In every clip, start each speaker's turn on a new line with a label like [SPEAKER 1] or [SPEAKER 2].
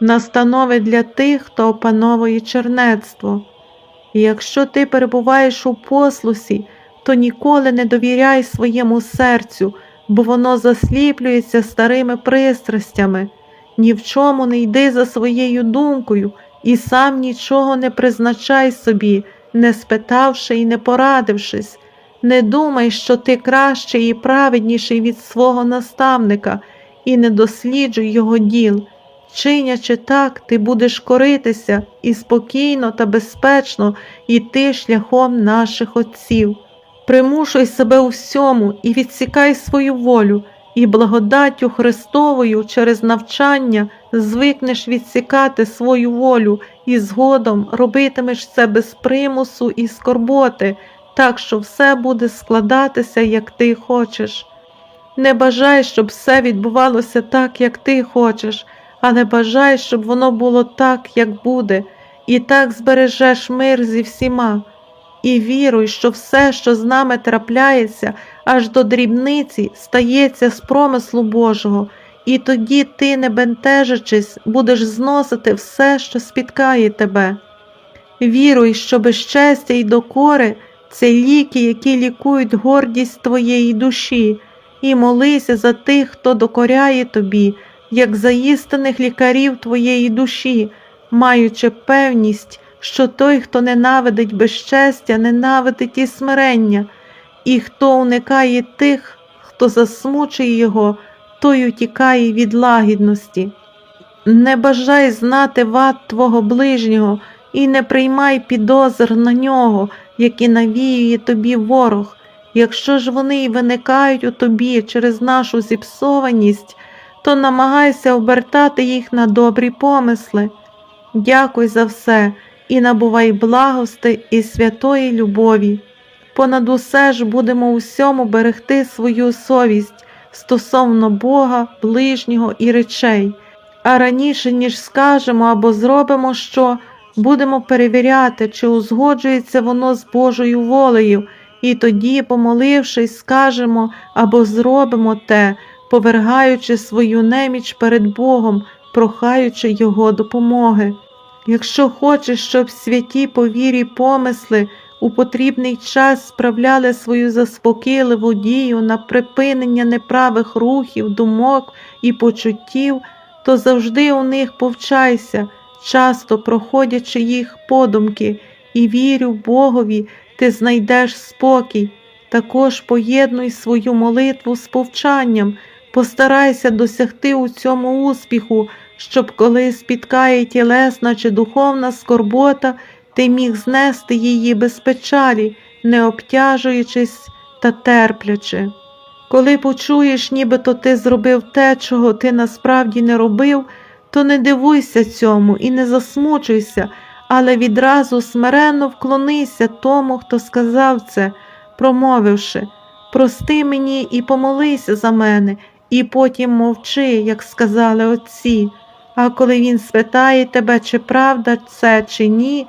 [SPEAKER 1] настанови для тих, хто опановує чернецтво. І якщо ти перебуваєш у послусі, то ніколи не довіряй своєму серцю, бо воно засліплюється старими пристрастями. Ні в чому не йди за своєю думкою і сам нічого не призначай собі, не спитавши і не порадившись. Не думай, що ти кращий і праведніший від свого наставника, і не досліджуй його діл. Чинячи так, ти будеш коритися і спокійно та безпечно йти шляхом наших отців. Примушуй себе у всьому і відсікай свою волю, і благодаттю Христовою через навчання звикнеш відсікати свою волю і згодом робитимеш це без примусу і скорботи, так що все буде складатися, як ти хочеш. Не бажай, щоб все відбувалося так, як ти хочеш, але бажай, щоб воно було так, як буде, і так збережеш мир зі всіма. І віруй, що все, що з нами трапляється, аж до дрібниці, стається з промислу Божого, і тоді ти, не бентежачись, будеш зносити все, що спіткає тебе. Віруй, що безчестя й докори це ліки, які лікують гордість твоєї душі, і молися за тих, хто докоряє тобі, як за лікарів твоєї душі, маючи певність, що той, хто ненавидить безчестя, ненавидить і смирення, і хто уникає тих, хто засмучує його, той утікає від лагідності. Не бажай знати вад твого ближнього і не приймай підозр на нього, які навіює тобі ворог. Якщо ж вони й виникають у тобі через нашу зіпсованість, то намагайся обертати їх на добрі помисли. Дякуй за все і набувай благости і святої любові. Понад усе ж будемо усьому берегти свою совість стосовно Бога, ближнього і речей, а раніше, ніж скажемо або зробимо що, будемо перевіряти, чи узгоджується воно з Божою волею, і тоді, помолившись, скажемо або зробимо те, повергаючи свою неміч перед Богом, прохаючи Його допомоги. Якщо хочеш, щоб святі по вірі помисли у потрібний час справляли свою заспокійливу дію на припинення неправих рухів, думок і почуттів, то завжди у них повчайся, часто проходячи їх подумки, і вірю Богові, ти знайдеш спокій. Також поєднуй свою молитву з повчанням, постарайся досягти у цьому успіху, щоб коли спіткає тілесна чи духовна скорбота, ти міг знести її без печалі, не обтяжуючись та терплячи. Коли почуєш, нібито ти зробив те, чого ти насправді не робив, то не дивуйся цьому і не засмучуйся, але відразу смиренно вклонися тому, хто сказав це, промовивши Прости мені і помолися за мене, і потім мовчи, як сказали отці. А коли він спитає тебе, чи правда це, чи ні,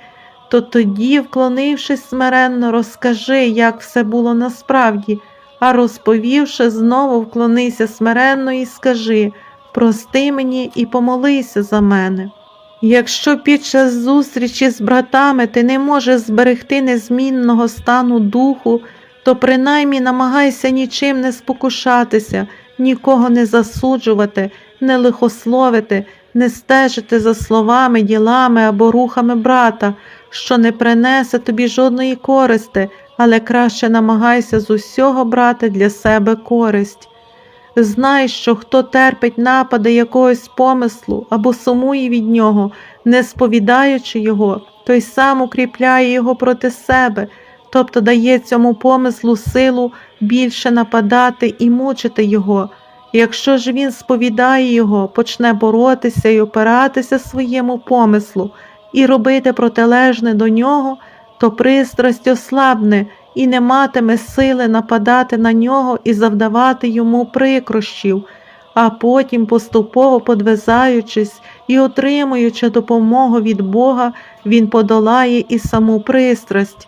[SPEAKER 1] то тоді, вклонившись смиренно, розкажи, як все було насправді, а розповівши, знову вклонися смиренно і скажи прости мені і помолися за мене. Якщо під час зустрічі з братами ти не можеш зберегти незмінного стану духу, то принаймні намагайся нічим не спокушатися, нікого не засуджувати, не лихословити, не стежити за словами, ділами або рухами брата, що не принесе тобі жодної користи, але краще намагайся з усього брати для себе користь. Знай, що хто терпить напади якогось помислу або сумує від нього, не сповідаючи його, той сам укріпляє його проти себе, тобто дає цьому помислу силу більше нападати і мучити його. Якщо ж він сповідає його, почне боротися і опиратися своєму помислу і робити протилежне до нього, то пристрасть ослабне і не матиме сили нападати на нього і завдавати йому прикрощів, а потім, поступово подвизаючись і отримуючи допомогу від Бога, він подолає і саму пристрасть.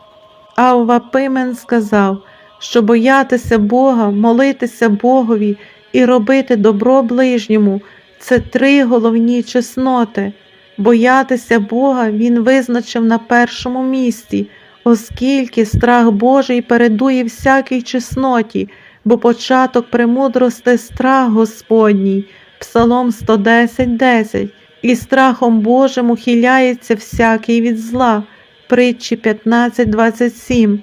[SPEAKER 1] А Вапимен сказав, що боятися Бога, молитися Богові і робити добро ближньому Це три головні чесноти. Боятися Бога Він визначив на першому місці, оскільки страх Божий передує всякій чесноті, бо початок премудрости страх Господній, Псалом 110.10, і страхом Божим ухиляється всякий від зла, притчі 15.27.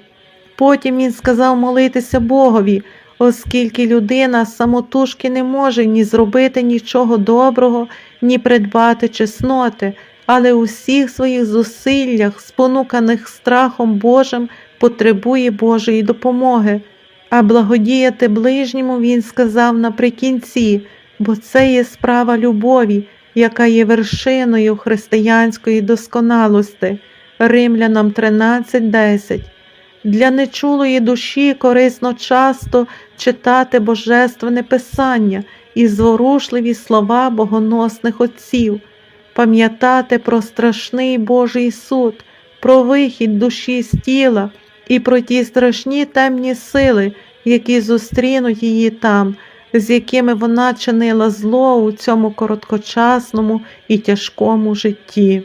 [SPEAKER 1] Потім він сказав молитися Богові, оскільки людина самотужки не може ні зробити нічого доброго, ні придбати чесноти, але у всіх своїх зусиллях, спонуканих страхом Божим, потребує Божої допомоги. А благодіяти ближньому він сказав наприкінці, бо це є справа любові, яка є вершиною християнської досконалості. Римлянам 13.10 Для нечулої душі корисно часто читати божественне писання і зворушливі слова богоносних отців, пам'ятати про страшний Божий суд, про вихід душі з тіла і про ті страшні темні сили, які зустрінуть її там, з якими вона чинила зло у цьому короткочасному і тяжкому житті.